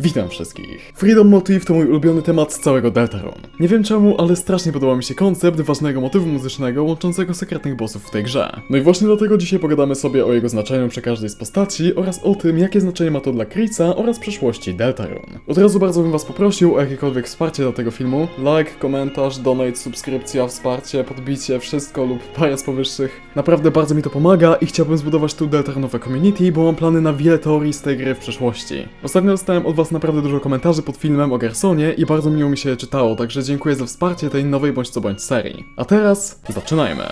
Witam wszystkich. Freedom Motive to mój ulubiony temat z całego Deltarune. Nie wiem czemu, ale strasznie podoba mi się koncept ważnego motywu muzycznego łączącego sekretnych bossów w tej grze. No i właśnie dlatego dzisiaj pogadamy sobie o jego znaczeniu przy każdej z postaci oraz o tym, jakie znaczenie ma to dla Krisa oraz przyszłości Deltarune. Od razu bardzo bym was poprosił o jakiekolwiek wsparcie dla tego filmu. Like, komentarz, donate, subskrypcja, wsparcie, podbicie, wszystko lub parę z powyższych. Naprawdę bardzo mi to pomaga i chciałbym zbudować tu Deltarunowe community, bo mam plany na wiele teorii z tej gry w przyszłości. Ostatnio dostałem od was naprawdę dużo komentarzy pod filmem o Gersonie i bardzo miło mi się czytało, także dziękuję za wsparcie tej nowej bądź co bądź serii. A teraz zaczynajmy.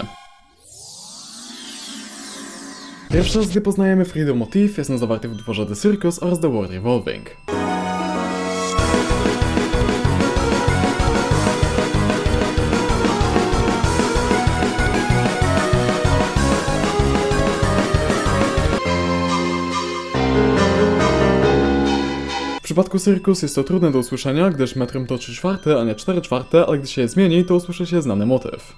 Pierwszy raz, gdy poznajemy Freedom Motif, jest on zawarty w utworze The Circus oraz The World Revolving. Przypadku Circus jest to trudne do usłyszenia, gdyż metrum to 3 czwarte, a nie 4 czwarte, ale gdy się je zmieni, to usłyszy się znany motyw.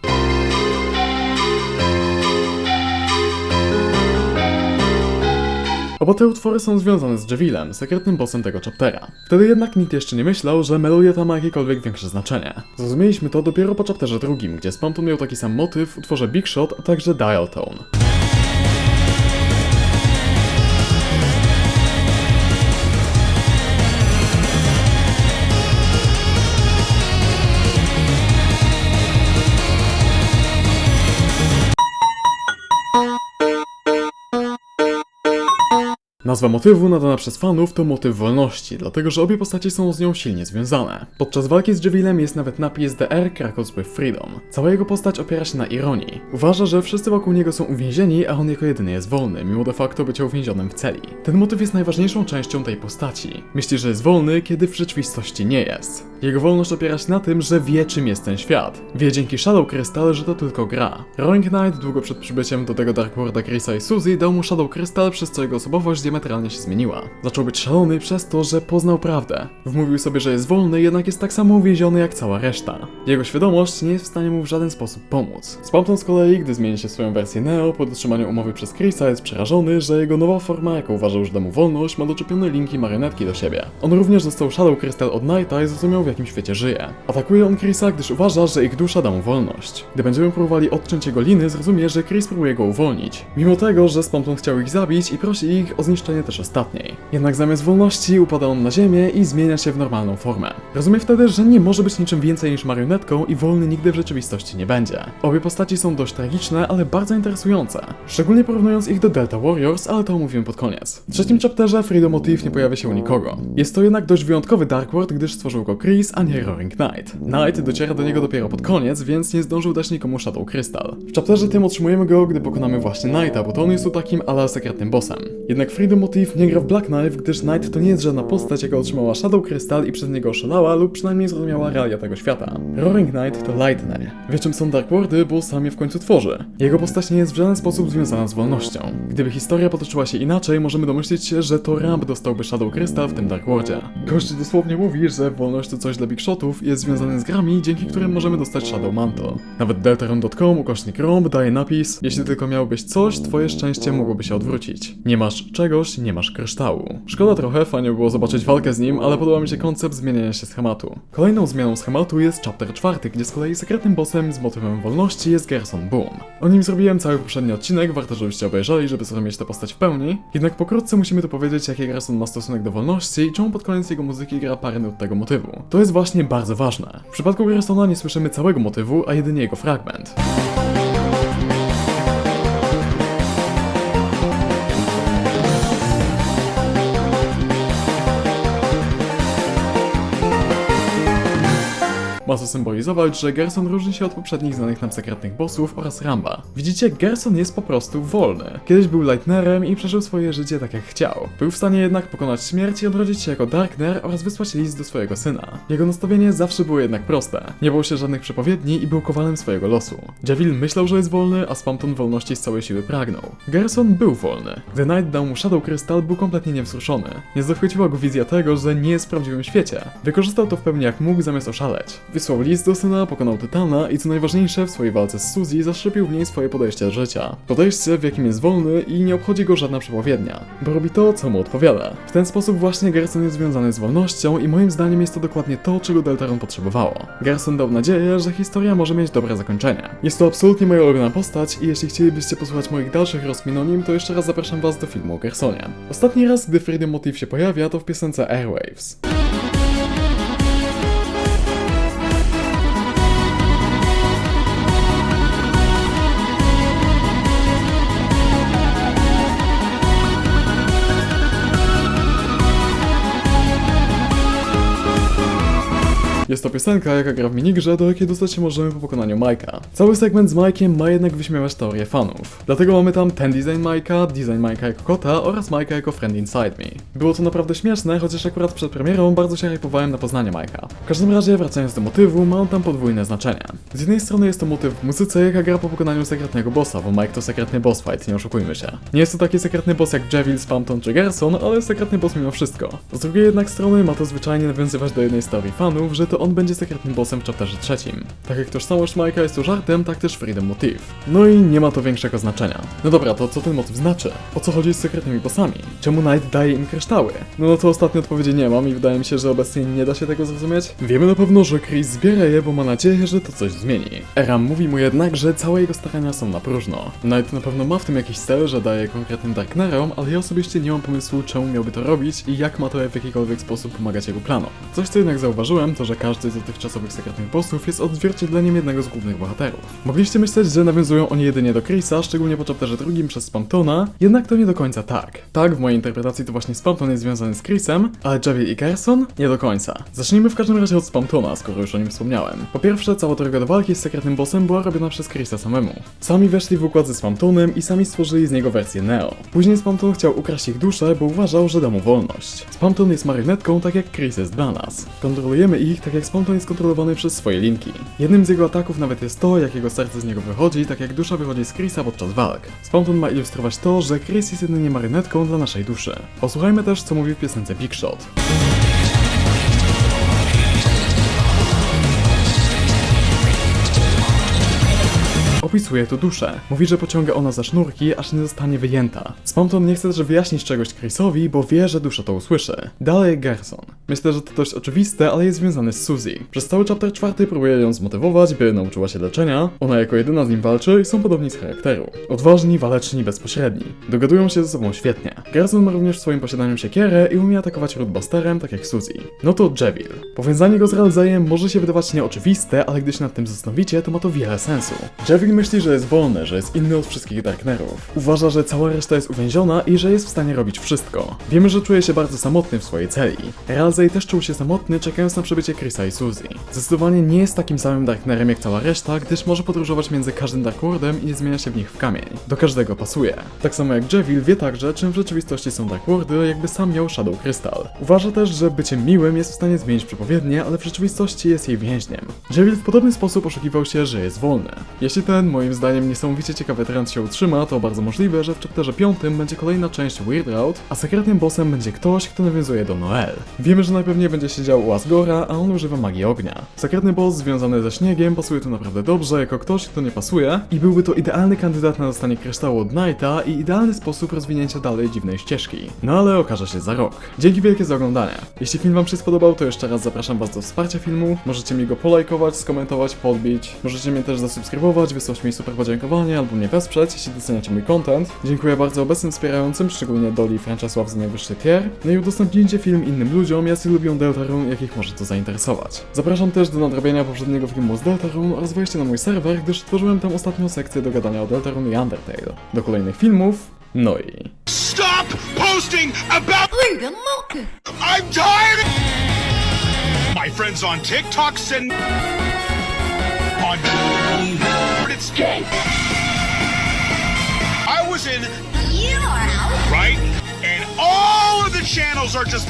Oba te utwory są związane z Javilem, sekretnym bossem tego chaptera. Wtedy jednak nikt jeszcze nie myślał, że melodia ta ma jakiekolwiek większe znaczenie. Zrozumieliśmy to dopiero po chapterze drugim, gdzie Spampton miał taki sam motyw w utworze Big Shot, a także Dial Tone. Nazwa motywu nadana przez fanów to motyw wolności, dlatego że obie postacie są z nią silnie związane. Podczas walki z Javilem jest nawet napis The Air with Freedom. Cała jego postać opiera się na ironii. Uważa, że wszyscy wokół niego są uwięzieni, a on jako jedyny jest wolny, mimo de facto bycia uwięzionym w celi. Ten motyw jest najważniejszą częścią tej postaci. Myśli, że jest wolny, kiedy w rzeczywistości nie jest. Jego wolność opiera się na tym, że wie czym jest ten świat. Wie dzięki Shadow Crystal, że to tylko gra. Roaring Knight długo przed przybyciem do tego Dark Worlda Chrisa i Suzy dał mu Shadow Crystal, przez co jego osobowość diametralnie się zmieniła. Zaczął być szalony przez to, że poznał prawdę. Wmówił sobie, że jest wolny, jednak jest tak samo uwięziony jak cała reszta. Jego świadomość nie jest w stanie mu w żaden sposób pomóc. Spampton z kolei, gdy zmieni się swoją wersję Neo po dotrzymaniu umowy przez Chrisa, jest przerażony, że jego nowa forma, jaką uważał, że da mu wolność, ma doczepione linki marionetki do siebie. On również dostał Shadow Crystal od Knighta i zrozumiał w jakim świecie żyje. Atakuje on Chrisa, gdyż uważa, że ich dusza da mu wolność. Gdy będziemy próbowali odciąć jego liny, zrozumie, że Chris próbuje go uwolnić. Mimo tego, że Spampton chciał ich zabić i prosi ich o zniszczenie też ostatniej. Jednak zamiast wolności upada on na ziemię i zmienia się w normalną formę. Rozumie wtedy, że nie może być niczym więcej niż marionetką i wolny nigdy w rzeczywistości nie będzie. Obie postaci są dość tragiczne, ale bardzo interesujące. Szczególnie porównując ich do Delta Warriors, ale to omówimy pod koniec. W trzecim chapterze Freedom Motif nie pojawia się u nikogo. Jest to jednak dość wyjątkowy Dark World, gdyż stworzył go Chris, a nie Roaring Knight. Knight dociera do niego dopiero pod koniec, więc nie zdążył dać nikomu Shadow Crystal. W chapterze tym otrzymujemy go, gdy pokonamy właśnie Knighta, bo to on jest tu takim ala sekretnym bossem. Jednak Freedom Motif nie gra w Black Knife, gdyż Knight to nie jest żadna postać, jaka otrzymała Shadow Crystal i przez niego oszalała lub przynajmniej zrozumiała realia tego świata. Roaring Knight to Lightner. Wie czym są Dark Worldy, bo sam je w końcu tworzy. Jego postać nie jest w żaden sposób związana z wolnością. Gdyby historia potoczyła się inaczej, możemy domyślić się, że to Ramp dostałby Shadow Crystal w tym Dark Worldzie. Gość dosłownie mówi, że wolność to coś dla Big Shotów jest związane z grami, dzięki którym możemy dostać Shadow Mantle. Nawet deltaron.com ukośnik romp daje napis Jeśli tylko miałbyś coś, twoje szczęście mogłoby się odwrócić. Nie masz czegoś, nie masz kryształu. Szkoda trochę, fajnie by było zobaczyć walkę z nim, ale podoba mi się koncept zmieniania się schematu. Kolejną zmianą schematu jest chapter czwarty, gdzie z kolei sekretnym bossem z motywem wolności jest Gerson Boom. O nim zrobiłem cały poprzedni odcinek, warto żebyście obejrzeli, żeby zrozumieć tę postać w pełni. Jednak pokrótce musimy tu powiedzieć, jaki Gerson ma stosunek do wolności i czemu pod koniec jego muzyki gra parę nut tego motywu. To jest właśnie bardzo ważne. W przypadku Gersona nie słyszymy całego motywu, a jedynie jego fragment. Ma to symbolizować, że Gerson różni się od poprzednich znanych nam sekretnych bossów oraz Ramba. Widzicie, Gerson jest po prostu wolny. Kiedyś był Lightnerem i przeżył swoje życie tak jak chciał. Był w stanie jednak pokonać śmierć i odrodzić się jako Darkner oraz wysłać list do swojego syna. Jego nastawienie zawsze było jednak proste. Nie bał się żadnych przepowiedni i był kowalem swojego losu. Javil myślał, że jest wolny, a Spampton wolności z całej siły pragnął. Gerson był wolny. Gdy Knight dał mu Shadow Crystal, był kompletnie niewzruszony. Nie zachwyciła go wizja tego, że nie jest w prawdziwym świecie. Wykorzystał to w pełni jak mógł zamiast oszaleć. Wysłał list do syna, pokonał Tytana i co najważniejsze, w swojej walce z Suzy zaszczepił w niej swoje podejście do życia. Podejście, w jakim jest wolny i nie obchodzi go żadna przepowiednia, bo robi to, co mu odpowiada. W ten sposób właśnie Gerson jest związany z wolnością i moim zdaniem jest to dokładnie to, czego Deltarune potrzebowało. Gerson dał nadzieję, że historia może mieć dobre zakończenie. Jest to absolutnie moja ulubiona postać i jeśli chcielibyście posłuchać moich dalszych rozkmin o nim, to jeszcze raz zapraszam was do filmu o Gersonie. Ostatni raz, gdy Freedom Motif się pojawia, to w piosence Airwaves. To piosenka, jaka gra w minigrze, do jakiej dostać się możemy po pokonaniu Majka. Cały segment z Majkiem ma jednak wyśmiewać teorię fanów. Dlatego mamy tam ten design Majka, design Majka jako kota oraz Majka jako friend inside me. Było to naprawdę śmieszne, chociaż akurat przed premierą bardzo się hypowałem na poznanie Majka. W każdym razie, wracając do motywu, ma on tam podwójne znaczenie. Z jednej strony jest to motyw w muzyce, jaka gra po pokonaniu sekretnego bossa, bo Mike to sekretny boss fight, nie oszukujmy się. Nie jest to taki sekretny boss jak Jevil, Spamton czy Gerson, ale sekretny boss mimo wszystko. Z drugiej jednak strony ma to zwyczajnie nawiązywać do jednej z teorii fanów, że to on będzie sekretnym bossem w chapterze trzecim. Tak jak tożsamość Majka jest tu żartem, tak też Freedom Motif. No i nie ma to większego znaczenia. No dobra, to co ten motyw znaczy? O co chodzi z sekretnymi bossami? Czemu Knight daje im kryształy? No, no to ostatnie odpowiedzi nie mam i wydaje mi się, że obecnie nie da się tego zrozumieć. Wiemy na pewno, że Chris zbiera je, bo ma nadzieję, że to coś zmieni. Eram mówi mu jednak, że całe jego starania są na próżno. Knight na pewno ma w tym jakiś cel, że daje konkretnym Darknerom, ale ja osobiście nie mam pomysłu, czemu miałby to robić i jak ma to w jakikolwiek sposób pomagać jego planom. Coś, co jednak zauważyłem, to że każdy z dotychczasowych sekretnych bossów jest odzwierciedleniem jednego z głównych bohaterów. Mogliście myśleć, że nawiązują oni jedynie do Chrisa, szczególnie po chapterze drugim przez Spamtona, jednak to nie do końca tak. Tak, w mojej interpretacji to właśnie Spamton jest związany z Chrisem, ale Javier i Gerson nie do końca. Zacznijmy w każdym razie od Spamtona, skoro już o nim wspomniałem. Po pierwsze, cała droga do walki z sekretnym bossem była robiona przez Chrisa samemu. Sami weszli w układ ze Spamtonem i sami stworzyli z niego wersję Neo. Później Spamton chciał ukraść ich duszę, bo uważał, że da mu wolność. Spamton jest marionetką, tak jak Chris jest dla nas. Kontrolujemy ich, tak jak Spamton jest kontrolowany przez swoje linki. Jednym z jego ataków nawet jest to, jak jego serce z niego wychodzi, tak jak dusza wychodzi z Chrisa podczas walk. Spamton ma ilustrować to, że Chris jest jedynie marionetką dla naszej duszy. Posłuchajmy też, co mówi w piosence Big Shot. Opisuje tu duszę. Mówi, że pociąga ona za sznurki, aż nie zostanie wyjęta. Spamton nie chce też wyjaśnić czegoś Chrisowi, bo wie, że dusza to usłyszy. Dalej Gerson. Myślę, że to dość oczywiste, ale jest związane z Suzy. Przez cały chapter czwarty próbuje ją zmotywować, by nauczyła się leczenia. Ona jako jedyna z nim walczy i są podobni z charakteru. Odważni, waleczni, bezpośredni. Dogadują się ze sobą świetnie. Gerson ma również w swoim posiadaniu siekierę i umie atakować rootbusterem, tak jak Suzy. No to Jevil. Powiązanie go z Ralzejem może się wydawać nieoczywiste, ale gdy się nad tym zastanowicie, to ma to wiele sensu. Jevil myśli, że jest wolny, że jest inny od wszystkich Darknerów. Uważa, że cała reszta jest uwięziona i że jest w stanie robić wszystko. Wiemy, że czuje się bardzo samotny w swojej celi. Ralzej też czuł się samotny, czekając na przybycie Chrisa i Suzy. Zdecydowanie nie jest takim samym Darknerem jak cała reszta, gdyż może podróżować między każdym Darkworldem i nie zmienia się w nich w kamień. Do każdego pasuje. Tak samo jak Jevil wie także, czym w rzeczywistości są Darkworldy, jakby sam miał Shadow Crystal. Uważa też, że bycie miłym jest w stanie zmienić przepowiednie, ale w rzeczywistości jest jej więźniem. Jevil w podobny sposób oszukiwał się, że jest wolny. Jeśli ten, moim zdaniem, niesamowicie ciekawy trend się utrzyma, to bardzo możliwe, że w chapterze 5 będzie kolejna część Weird Route, a sekretnym bossem będzie ktoś, kto nawiązuje do Noel. Wiemy, że najpewniej będzie siedział u Asgora, a on używa magii ognia. Sekretny boss związany ze śniegiem pasuje tu naprawdę dobrze, jako ktoś, kto nie pasuje i byłby to idealny kandydat na dostanie kryształu od Knighta i idealny sposób rozwinięcia dalej dziwnej ścieżki. No ale okaże się za rok. Dzięki wielkie za oglądanie. Jeśli film wam się spodobał, to jeszcze raz zapraszam was do wsparcia filmu. Możecie mi go polajkować, skomentować, podbić. Możecie mnie też zasubskrybować, wysłać mi super podziękowanie albo mnie wesprzeć, jeśli doceniacie mój content. Dziękuję bardzo obecnym wspierającym, szczególnie Doli i Francesław za najwyższy tier. No i udostępnijcie film innym ludziom, jacy lubią Deltarune, jakich może to zainteresować. Zapraszam też do nadrobienia poprzedniego filmu z Deltarune oraz wejścia na mój serwer, gdyż tworzyłem tam ostatnią sekcję do gadania o Deltarune i Undertale. Do kolejnych filmów, no i... Stop posting about. I'm tired. My friends on TikTok send on it's gay. I was in You're out. right, and all of the channels are just